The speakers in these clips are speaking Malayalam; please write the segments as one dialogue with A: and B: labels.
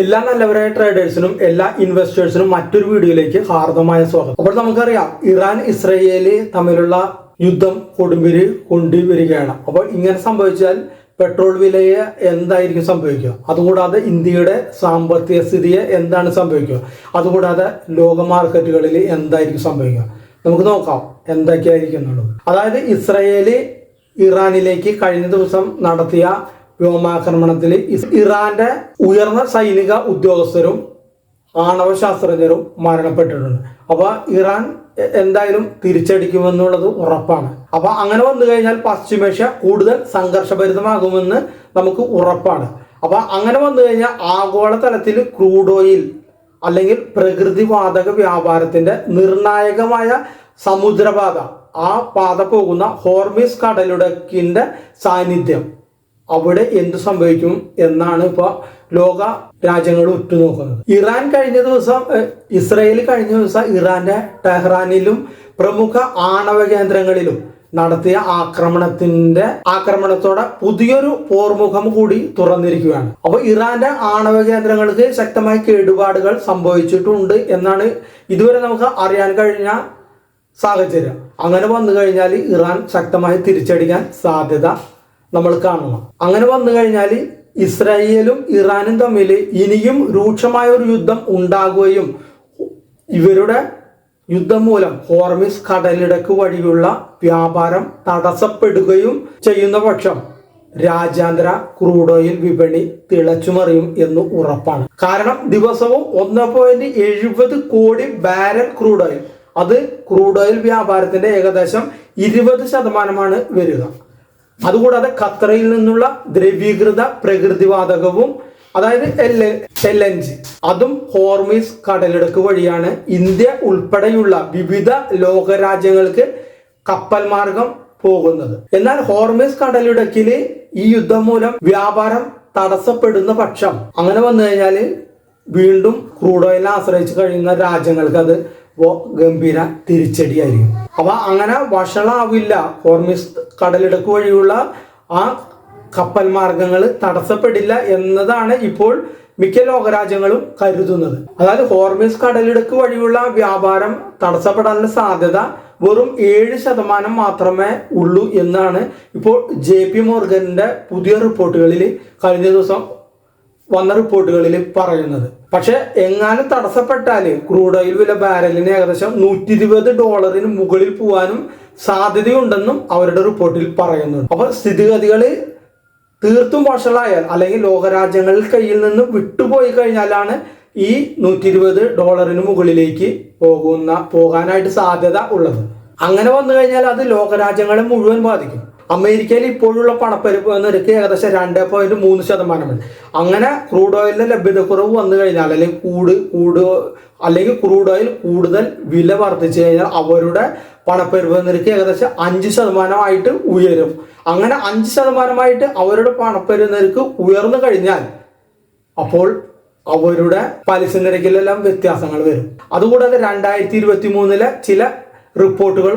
A: എല്ലാ നല്ലവരായ ട്രേഡേഴ്സിനും എല്ലാ ഇൻവെസ്റ്റേഴ്സിനും മറ്റൊരു വീഡിയോയിലേക്ക് ഹാർദമായ സ്വാഗതം. അപ്പോൾ നമുക്കറിയാം ഇറാൻ ഇസ്രയേൽ തമ്മിലുള്ള യുദ്ധം കൊടുമ്പിരി കൊണ്ടുവരികയാണ് അപ്പോൾ ഇങ്ങനെ സംഭവിച്ചാൽ പെട്രോൾ വിലയെ എന്തായിരിക്കും സംഭവിക്കുക? അതുകൂടാതെ ഇന്ത്യയുടെ സാമ്പത്തിക സ്ഥിതിയെ എന്താണ് സംഭവിക്കുക? അതുകൂടാതെ ലോക മാർക്കറ്റുകളിൽ എന്തായിരിക്കും സംഭവിക്കുക? നമുക്ക് നോക്കാം എന്തൊക്കെയായിരിക്കും എന്നുള്ളത്. അതായത് ഇസ്രയേൽ ഇറാനിലേക്ക് കഴിഞ്ഞ ദിവസം നടത്തിയ വ്യോമാക്രമണത്തിൽ ഇറാന്റെ ഉയർന്ന സൈനിക ഉദ്യോഗസ്ഥരും ആണവ ശാസ്ത്രജ്ഞരും മരണപ്പെട്ടിട്ടുണ്ട്. അപ്പൊ ഇറാൻ എന്തായാലും തിരിച്ചടിക്കുമെന്നുള്ളത് ഉറപ്പാണ്. അപ്പൊ അങ്ങനെ വന്നു കഴിഞ്ഞാൽ പശ്ചിമേഷ്യ കൂടുതൽ സംഘർഷഭരിതമാകുമെന്ന് നമുക്ക് ഉറപ്പാണ്. അപ്പൊ അങ്ങനെ വന്നു കഴിഞ്ഞാൽ ആഗോളതലത്തിൽ ക്രൂഡ് ഓയിൽ അല്ലെങ്കിൽ പ്രകൃതിവാതക വ്യാപാരത്തിന്റെ നിർണായകമായ സമുദ്രപാത ആ പാത പോകുന്ന ഹോർമിസ് കടലുടക്കിന്റെ സാന്നിധ്യം. അവിടെ എന്ത് സംഭവിക്കും എന്നാണ് ഇപ്പൊ ലോക രാജ്യങ്ങൾ ഉറ്റുനോക്കുന്നത്. ഇറാൻ കഴിഞ്ഞ ദിവസം ഇസ്രയേൽ കഴിഞ്ഞ ദിവസം ഇറാന്റെ ടെഹ്റാനിലും പ്രമുഖ ആണവ കേന്ദ്രങ്ങളിലും നടത്തിയ ആക്രമണത്തിന്റെ ആക്രമണത്തോടെ പുതിയൊരു പോർമുഖം കൂടി തുറന്നിരിക്കുകയാണ്. അപ്പൊ ഇറാന്റെ ആണവ കേന്ദ്രങ്ങൾക്ക് ശക്തമായ കേടുപാടുകൾ സംഭവിച്ചിട്ടുണ്ട് എന്നാണ് ഇതുവരെ നമുക്ക് അറിയാൻ കഴിഞ്ഞ സാഹചര്യം. അങ്ങനെ വന്നു കഴിഞ്ഞാൽ ഇറാൻ ശക്തമായി തിരിച്ചടിക്കാൻ സാധ്യത നമ്മൾ കാണണം. അങ്ങനെ വന്നു കഴിഞ്ഞാൽ ഇസ്രായേലും ഇറാനും തമ്മിൽ ഇനിയും രൂക്ഷമായ ഒരു യുദ്ധം ഉണ്ടാകുകയും ഇവരുടെ യുദ്ധം മൂലം ഹോർമിസ് കടലിടക്ക് വഴിയുള്ള വ്യാപാരം തടസ്സപ്പെടുകയും ചെയ്യുന്ന പക്ഷം രാജ്യാന്തര ക്രൂഡ് ഓയിൽ വിപണി തിളച്ചുമറിയും എന്ന് ഉറപ്പാണ്. കാരണം ദിവസവും ഒന്ന് പോയിന്റ് എഴുപത് കോടി ബാരൽ ക്രൂഡ് ഓയിൽ അത് ക്രൂഡ് ഓയിൽ വ്യാപാരത്തിന്റെ ഏകദേശം ഇരുപത് ശതമാനമാണ് വരിക. അതുകൂടാതെ ഖത്തറയിൽ നിന്നുള്ള ദ്രവീകൃത പ്രകൃതിവാതകവും അതായത് എൽ എൽ എൻ ജി അതും ഹോർമീസ് കടലിടുക്ക് വഴിയാണ് ഇന്ത്യ ഉൾപ്പെടെയുള്ള വിവിധ ലോകരാജ്യങ്ങൾക്ക് കപ്പൽ മാർഗം പോകുന്നത്. എന്നാൽ ഹോർമീസ് കടലിടുക്കിൽ ഈ യുദ്ധം മൂലം വ്യാപാരം തടസ്സപ്പെടുന്ന പക്ഷം അങ്ങനെ വന്നു കഴിഞ്ഞാൽ വീണ്ടും ക്രൂഡ് ഓയിലിനെ ആശ്രയിച്ച് കഴിയുന്ന രാജ്യങ്ങൾക്ക് അത് ഗംഭീര തിരിച്ചടിയായിരിക്കും. അപ്പൊ അങ്ങനെ വഷളാവില്ല. ഹോർമിസ് കടലിടുക്ക് വഴിയുള്ള ആ കപ്പൽ മാർഗങ്ങൾ തടസ്സപ്പെടില്ല എന്നതാണ് ഇപ്പോൾ മിക്ക ലോകരാജ്യങ്ങളും കരുതുന്നത്. അതായത് ഹോർമിസ് കടലിടുക്ക് വഴിയുള്ള വ്യാപാരം തടസ്സപ്പെടാനുള്ള സാധ്യത വെറും ഏഴ് ശതമാനം മാത്രമേ ഉള്ളൂ എന്നാണ് ഇപ്പോൾ ജെ പി മോർഗന്റെ പുതിയ റിപ്പോർട്ടുകളിൽ കഴിഞ്ഞ ദിവസം വന്ന റിപ്പോർട്ടുകളിൽ പറയുന്നത്. പക്ഷെ എങ്ങാനും തടസ്സപ്പെട്ടാൽ ക്രൂഡ് ഓയിൽ വില ബാരലിന് ഏകദേശം നൂറ്റി ഇരുപത് ഡോളറിന് മുകളിൽ പോകാനും സാധ്യതയുണ്ടെന്നും അവരുടെ റിപ്പോർട്ടിൽ പറയുന്നു അപ്പൊ സ്ഥിതിഗതികൾ തീർത്തും വഷളായാൽ അല്ലെങ്കിൽ ലോകരാജ്യങ്ങളിൽ കയ്യിൽ നിന്ന് വിട്ടുപോയി കഴിഞ്ഞാലാണ് ഈ നൂറ്റി ഇരുപത് ഡോളറിന് മുകളിലേക്ക് പോകുന്ന പോകാനായിട്ട് സാധ്യത ഉള്ളത്. അങ്ങനെ വന്നു കഴിഞ്ഞാൽ അത് ലോകരാജ്യങ്ങളെ മുഴുവൻ ബാധിക്കും. അമേരിക്കയിൽ ഇപ്പോഴുള്ള പണപ്പെരുപ്പ് നിരക്ക് ഏകദേശം രണ്ട് പോയിന്റ് മൂന്ന് ശതമാനമാണ് അങ്ങനെ ക്രൂഡ് ഓയിലിന്റെ ലഭ്യതക്കുറവ് വന്നു കഴിഞ്ഞാൽ അല്ലെങ്കിൽ കൂട് കൂട് അല്ലെങ്കിൽ ക്രൂഡ് ഓയിൽ കൂടുതൽ വില വർദ്ധിച്ചു കഴിഞ്ഞാൽ അവരുടെ പണപ്പെരുപ്പ് നിരക്ക് ഏകദേശം അഞ്ച് ശതമാനമായിട്ട് ഉയരും. അങ്ങനെ അഞ്ച് ശതമാനമായിട്ട് അവരുടെ പണപ്പെരുപ്പ് നിരക്ക് ഉയർന്നു കഴിഞ്ഞാൽ അപ്പോൾ അവരുടെ പലിശ നിരക്കിലെല്ലാം വ്യത്യാസങ്ങൾ വരും. അതുകൂടാതെ രണ്ടായിരത്തി ഇരുപത്തി മൂന്നിലെ ചില റിപ്പോർട്ടുകൾ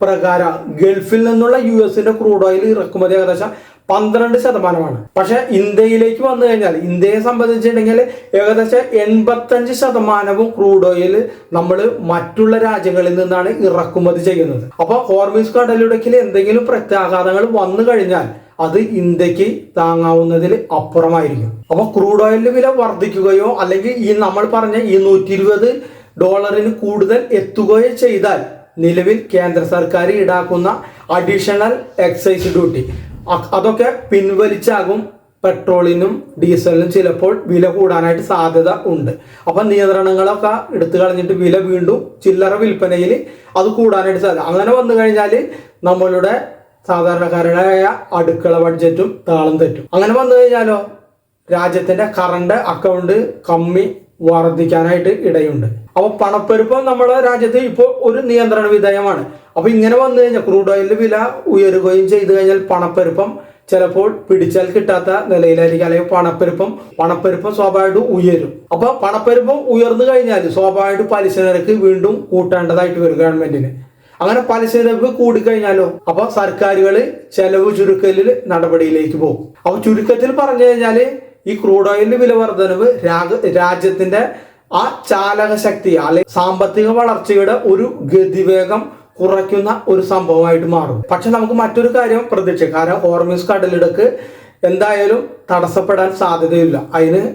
A: പ്രകാരം ഗൾഫിൽ നിന്നുള്ള യു എസിന്റെ ക്രൂഡ് ഓയിൽ ഇറക്കുമതി ഏകദേശം പന്ത്രണ്ട് ശതമാനമാണ്. പക്ഷെ ഇന്ത്യയിലേക്ക് വന്നു കഴിഞ്ഞാൽ ഇന്ത്യയെ സംബന്ധിച്ചിട്ടുണ്ടെങ്കിൽ ഏകദേശം എൺപത്തഞ്ച് ശതമാനവും ക്രൂഡ് ഓയിൽ നമ്മൾ മറ്റുള്ള രാജ്യങ്ങളിൽ നിന്നാണ് ഇറക്കുമതി ചെയ്യുന്നത്. അപ്പൊ ഹോർമിസ് കടലിടുക്കിൽ എന്തെങ്കിലും പ്രത്യാഘാതങ്ങൾ വന്നു കഴിഞ്ഞാൽ അത് ഇന്ത്യയ്ക്ക് താങ്ങാവുന്നതിൽ അപ്പുറമായിരിക്കും. അപ്പൊ ക്രൂഡ് ഓയിലിന്റെ വില വർദ്ധിക്കുകയോ അല്ലെങ്കിൽ ഈ നമ്മൾ പറഞ്ഞ ഈ നൂറ്റി ഡോളറിന് കൂടുതൽ എത്തുകയോ ചെയ്താൽ നിലവിൽ കേന്ദ്ര സർക്കാർ ഈടാക്കുന്ന അഡീഷണൽ എക്സൈസ് ഡ്യൂട്ടി അതൊക്കെ പിൻവലിച്ചാകും പെട്രോളിനും ഡീസലിനും ചിലപ്പോൾ വില കൂടാനായിട്ട് സാധ്യത ഉണ്ട്. അപ്പൊ നിയന്ത്രണങ്ങളൊക്കെ എടുത്തു കളഞ്ഞിട്ട് വില വീണ്ടും ചില്ലറ വിൽപ്പനയിൽ അത് കൂടാനായിട്ട് സാധ്യത. അങ്ങനെ വന്നു കഴിഞ്ഞാൽ നമ്മളുടെ സാധാരണക്കാരനായ അടുക്കള ബഡ്ജറ്റും താളം തെറ്റും. അങ്ങനെ വന്നു കഴിഞ്ഞാലോ? രാജ്യത്തിന്റെ കറണ്ട് അക്കൗണ്ട് കമ്മി വർദ്ധിക്കാനായിട്ട് ഇടയുണ്ട്. അപ്പൊ പണപ്പെരുപ്പം നമ്മുടെ രാജ്യത്ത് ഇപ്പോൾ ഒരു നിയന്ത്രണ വിധേയമാണ്. അപ്പൊ ഇങ്ങനെ വന്നു കഴിഞ്ഞാൽ ക്രൂഡ് ഓയിലിന്റെ വില ഉയരുകയും ചെയ്തു കഴിഞ്ഞാൽ പണപ്പെരുപ്പം ചിലപ്പോൾ പിടിച്ചാൽ കിട്ടാത്ത നിലയിലായിരിക്കും. അല്ലെങ്കിൽ പണപ്പെരുപ്പം പണപ്പെരുപ്പം സ്വാഭാവികമായിട്ട് ഉയരും. അപ്പൊ പണപ്പെരുപ്പം ഉയർന്നു കഴിഞ്ഞാൽ സ്വാഭാവികമായിട്ട് പലിശ നിരക്ക് വീണ്ടും കൂട്ടേണ്ടതായിട്ട് വരും ഗവൺമെന്റിന്. അങ്ങനെ പലിശ നിരക്ക് കൂടിക്കഴിഞ്ഞാലോ? അപ്പൊ സർക്കാരുകൾ ചെലവ് ചുരുക്കലിൽ നടപടിയിലേക്ക് പോകും. അപ്പൊ ചുരുക്കത്തിൽ പറഞ്ഞു കഴിഞ്ഞാൽ ഈ ക്രൂഡ് ഓയിലിന്റെ വില വർധനവ് രാജ്യത്തിന്റെ ആ ചാലക ശക്തി അല്ലെങ്കിൽ സാമ്പത്തിക വളർച്ചയുടെ ഒരു ഗതിവേഗം കുറയ്ക്കുന്ന ഒരു സംഭവമായിട്ട് മാറും. പക്ഷെ നമുക്ക് മറ്റൊരു കാര്യം പ്രതീക്ഷിക്കാം. കാരണം ഹോർമിസ് കടലിടുക്ക് എന്തായാലും തടസ്സപ്പെടാൻ സാധ്യതയില്ല. അതിന്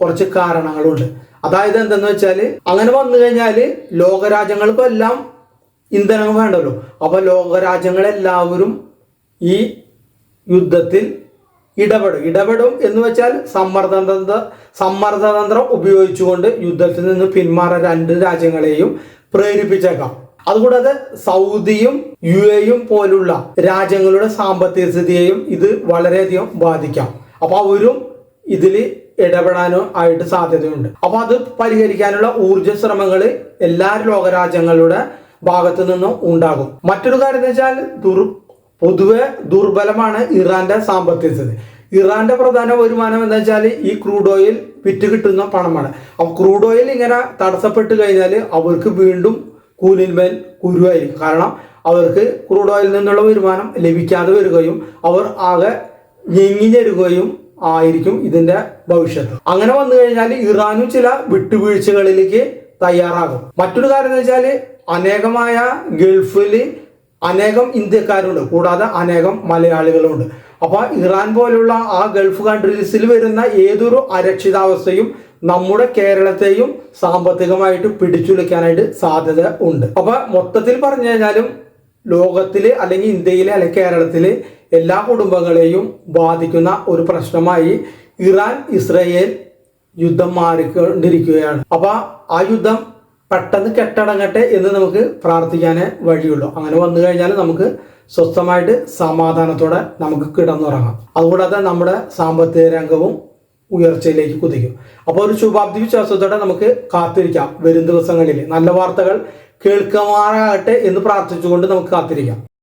A: കുറച്ച് കാരണങ്ങളുണ്ട്. അതായത് എന്തെന്ന് വെച്ചാൽ അങ്ങനെ വന്നു കഴിഞ്ഞാൽ ലോകരാജ്യങ്ങൾക്കും എല്ലാം ഇന്ധനം വേണ്ടല്ലോ. അപ്പൊ ലോകരാജ്യങ്ങളെല്ലാവരും ഈ യുദ്ധത്തിൽ ഇടപെടും. ഇടപെടും എന്ന് വെച്ചാൽ സമ്മർദ്ദതന്ത്ര സമ്മർദ്ദതന്ത്രം ഉപയോഗിച്ചുകൊണ്ട് യുദ്ധത്തിൽ നിന്ന് പിന്മാറ രണ്ട് രാജ്യങ്ങളെയും പ്രേരിപ്പിച്ചേക്കാം. അതുകൂടാതെ സൗദിയും യു എയും പോലുള്ള രാജ്യങ്ങളുടെ സാമ്പത്തിക സ്ഥിതിയെയും ഇത് വളരെയധികം ബാധിക്കാം. അപ്പൊ അവരും ഇതിൽ ഇടപെടാനോ ആയിട്ട് സാധ്യതയുണ്ട്. അപ്പൊ അത് പരിഹരിക്കാനുള്ള ഊർജ ശ്രമങ്ങൾ എല്ലാ ലോകരാജ്യങ്ങളുടെ ഭാഗത്തു നിന്നും ഉണ്ടാകും. മറ്റൊരു കാര്യം എന്ന് വെച്ചാൽ ദുർ പൊതുവെ ദുർബലമാണ് ഇറാന്റെ സാമ്പത്തിക സ്ഥിതി. ഇറാന്റെ പ്രധാന വരുമാനം എന്താ വെച്ചാൽ ഈ ക്രൂഡ് ഓയിൽ വിറ്റ് കിട്ടുന്ന പണമാണ്. അപ്പോൾ ക്രൂഡ് ഓയിൽ ഇങ്ങനെ തടസ്സപ്പെട്ട് കഴിഞ്ഞാൽ അവർക്ക് വീണ്ടും കൂലിന്മേൽ കുരുവായിരിക്കും കാരണം അവർക്ക് ക്രൂഡ് ഓയിൽ നിന്നുള്ള വരുമാനം ലഭിക്കാതെ വരികയും അവർ ആകെ ഞെങ്ങിഞ്ഞെടുക്കുകയും ആയിരിക്കും ഇതിന്റെ ഭവിഷ്യത്ത്. അങ്ങനെ വന്നു കഴിഞ്ഞാൽ ഇറാനും ചില വിട്ടുവീഴ്ചകളിലേക്ക് തയ്യാറാകും. മറ്റൊരു കാര്യം എന്ന് വെച്ചാൽ അനേകമായ ഗൾഫിൽ അനേകം ഇന്ത്യക്കാരുണ്ട്. കൂടാതെ അനേകം മലയാളികളുണ്ട് അപ്പോൾ ഇറാൻ പോലുള്ള ആ ഗൾഫ് കൺട്രീസിൽ വരുന്ന ഏതൊരു അരക്ഷിതാവസ്ഥയും നമ്മുടെ കേരളത്തെയും സാമ്പത്തികമായിട്ട് പിടിച്ചുലയ്ക്കാനായിട്ട് സാധ്യത ഉണ്ട്. അപ്പൊ മൊത്തത്തിൽ പറഞ്ഞു കഴിഞ്ഞാലും ലോകത്തിലെ അല്ലെങ്കിൽ ഇന്ത്യയിലെ അല്ലെങ്കിൽ കേരളത്തിലെ എല്ലാ കുടുംബങ്ങളെയും ബാധിക്കുന്ന ഒരു പ്രശ്നമായി ഇറാൻ ഇസ്രയേൽ യുദ്ധം മാറിക്കൊണ്ടിരിക്കുകയാണ്. അപ്പൊ ആ യുദ്ധം പെട്ടെന്ന് കെട്ടടങ്ങട്ടെ എന്ന് നമുക്ക് പ്രാർത്ഥിക്കാനേ വഴിയുള്ളൂ. അങ്ങനെ വന്നു കഴിഞ്ഞാൽ നമുക്ക് സ്വസ്ഥമായിട്ട് സമാധാനത്തോടെ നമുക്ക് കിടന്നുറങ്ങാം. അതുകൂടാതെ നമ്മുടെ സാമ്പത്തിക രംഗവും ഉയർച്ചയിലേക്ക് കുതിക്കും. അപ്പോൾ ഒരു ശുഭാപ്തി വിശ്വാസത്തോടെ നമുക്ക് കാത്തിരിക്കാം. വരും ദിവസങ്ങളിൽ നല്ല വാർത്തകൾ കേൾക്കുമാറാകട്ടെ എന്ന് പ്രാർത്ഥിച്ചുകൊണ്ട് നമുക്ക് കാത്തിരിക്കാം.